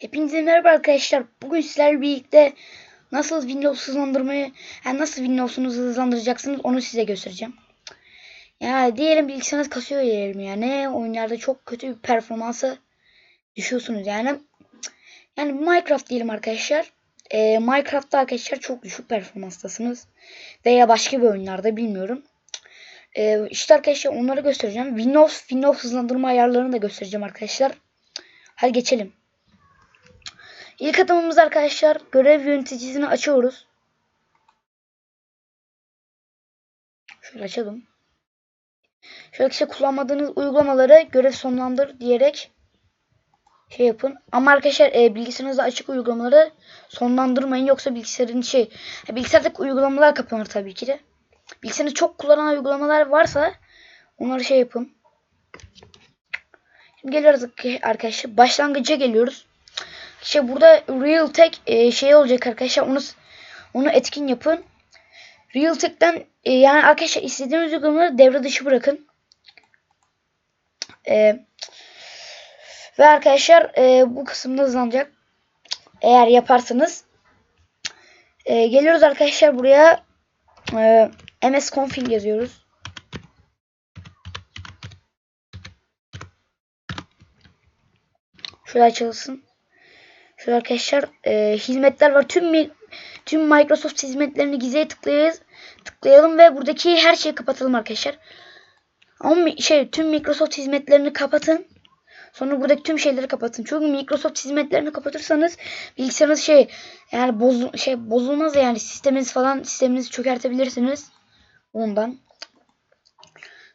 Hepinize merhaba arkadaşlar. Bugün sizlerle birlikte nasıl Windows hızlandırmayı, yani nasıl Windows'unuzu hızlandıracaksınız onu size göstereceğim. Ya diyelim bilgisayarınız kasıyor diyelim yani. Oyunlarda çok kötü bir performansı düşüyorsunuz yani. Yani Minecraft diyelim arkadaşlar. Ee, Minecraft'ta arkadaşlar çok düşük performanstasınız. Veya başka bir oyunlarda bilmiyorum. Ee, işte arkadaşlar onları göstereceğim. Windows, Windows hızlandırma ayarlarını da göstereceğim arkadaşlar. Hadi geçelim. İlk adımımız arkadaşlar görev yöneticisini açıyoruz. Şöyle açalım. Şöyle işte kullanmadığınız uygulamaları görev sonlandır diyerek şey yapın. Ama arkadaşlar e, bilgisayarınızda açık uygulamaları sonlandırmayın yoksa bilgisayarın şey e, bilgisayardaki uygulamalar kapanır tabii ki de. Bilgisayarınızda çok kullanan uygulamalar varsa onları şey yapın. Şimdi geliyoruz arkadaşlar. Başlangıca geliyoruz. İşte burada real tek e, şey olacak arkadaşlar. Onu onu etkin yapın. Real tek'ten e, yani arkadaşlar istediğiniz uygulamaları devre dışı bırakın. E, ve arkadaşlar e, bu kısımda hızlanacak. Eğer yaparsanız. E, geliyoruz arkadaşlar buraya. E, ms config yazıyoruz. Şöyle açılsın. Şöyle arkadaşlar e, hizmetler var. Tüm tüm Microsoft hizmetlerini gizliye tıklayacağız. Tıklayalım ve buradaki her şeyi kapatalım arkadaşlar. Ama şey tüm Microsoft hizmetlerini kapatın. Sonra buradaki tüm şeyleri kapatın. Çünkü Microsoft hizmetlerini kapatırsanız bilgisayarınız şey yani boz, şey bozulmaz yani sisteminiz falan sisteminizi çökertebilirsiniz. Ondan.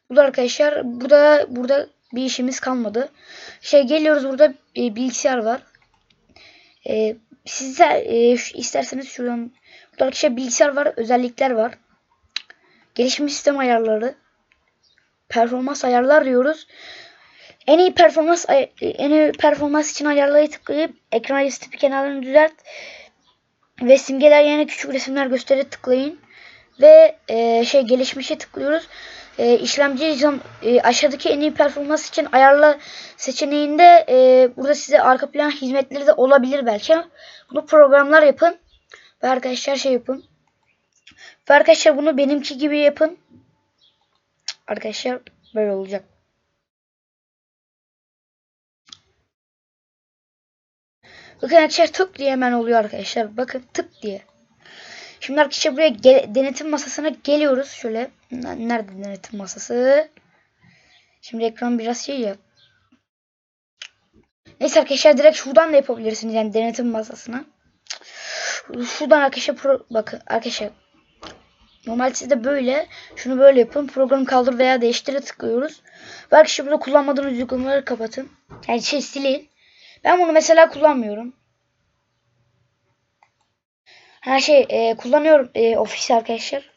Bu da arkadaşlar burada burada bir işimiz kalmadı. Şey geliyoruz burada e, bilgisayar var. E, sizler e, isterseniz şuradan burada arkadaşlar bilgisayar var, özellikler var. Gelişmiş sistem ayarları, performans ayarlar diyoruz. En iyi performans en iyi performans için ayarları tıklayıp ekran tipi kenarlarını düzelt ve simgeler yerine küçük resimler gösteri tıklayın ve e, şey gelişmişe tıklıyoruz. E, işlemci e, aşağıdaki en iyi performans için ayarla seçeneğinde e, burada size arka plan hizmetleri de olabilir belki. Bunu programlar yapın ve arkadaşlar şey yapın. Ve arkadaşlar bunu benimki gibi yapın. Arkadaşlar böyle olacak. Bakın arkadaşlar tık diye hemen oluyor arkadaşlar. Bakın tık diye. Şimdi arkadaşlar buraya gel denetim masasına geliyoruz. Şöyle nerede denetim masası? Şimdi ekran biraz şey ya. Neyse arkadaşlar direkt şuradan da yapabilirsiniz yani denetim masasına. Şuradan arkadaşlar pro, bakın arkadaşlar Normal sizde böyle. Şunu böyle yapın. Programı kaldır veya değiştire tıklıyoruz. Ve arkadaşlar burada kullanmadığınız uygulamaları kapatın. Yani şey silin. Ben bunu mesela kullanmıyorum. Her şey e, kullanıyorum e, ofis arkadaşlar.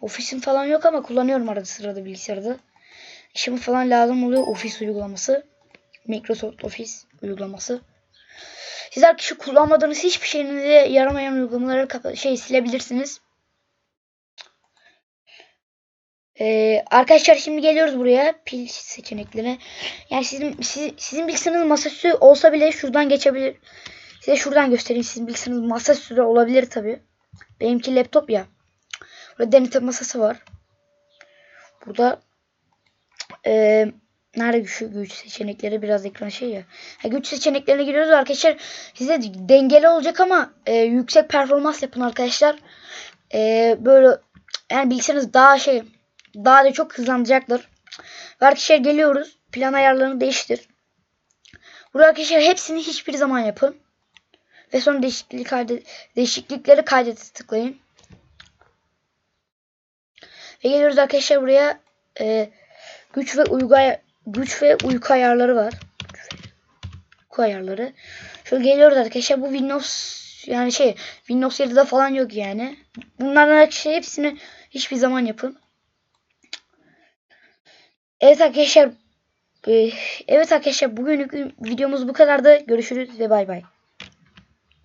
Ofisim falan yok ama kullanıyorum arada sırada bilgisayarda. İşime falan lazım oluyor ofis uygulaması. Microsoft Office uygulaması. Sizler kişi kullanmadığınız hiçbir şeyinize yaramayan uygulamaları şey silebilirsiniz. Ee, arkadaşlar şimdi geliyoruz buraya pil seçeneklerine. Yani sizin siz, sizin bilgisayarınız masaüstü olsa bile şuradan geçebilir. Size şuradan göstereyim. Sizin bilgisayarınız masaüstü olabilir tabi. Benimki laptop ya. Burada denetim masası var. Burada e, nerede güç, güç seçenekleri biraz ekran şey ya. Ha, güç seçeneklerine giriyoruz arkadaşlar. Size dengeli olacak ama e, yüksek performans yapın arkadaşlar. E, böyle yani bilgisayarınız daha şey daha da çok hızlanacaktır. Ve arkadaşlar geliyoruz. Plan ayarlarını değiştir. Burada arkadaşlar hepsini hiçbir zaman yapın. Ve sonra değişiklik kaydet değişiklikleri kaydet tıklayın. Ve geliyoruz arkadaşlar buraya e, güç ve uygu güç ve uyku ayarları var. Uyku ayarları. Şöyle geliyoruz arkadaşlar. Bu Windows yani şey Windows 7'de falan yok yani. Bunların arkadaşlar hepsini hiçbir zaman yapın. Evet arkadaşlar. Evet arkadaşlar bugünlük videomuz bu kadardı. Görüşürüz ve bay bay.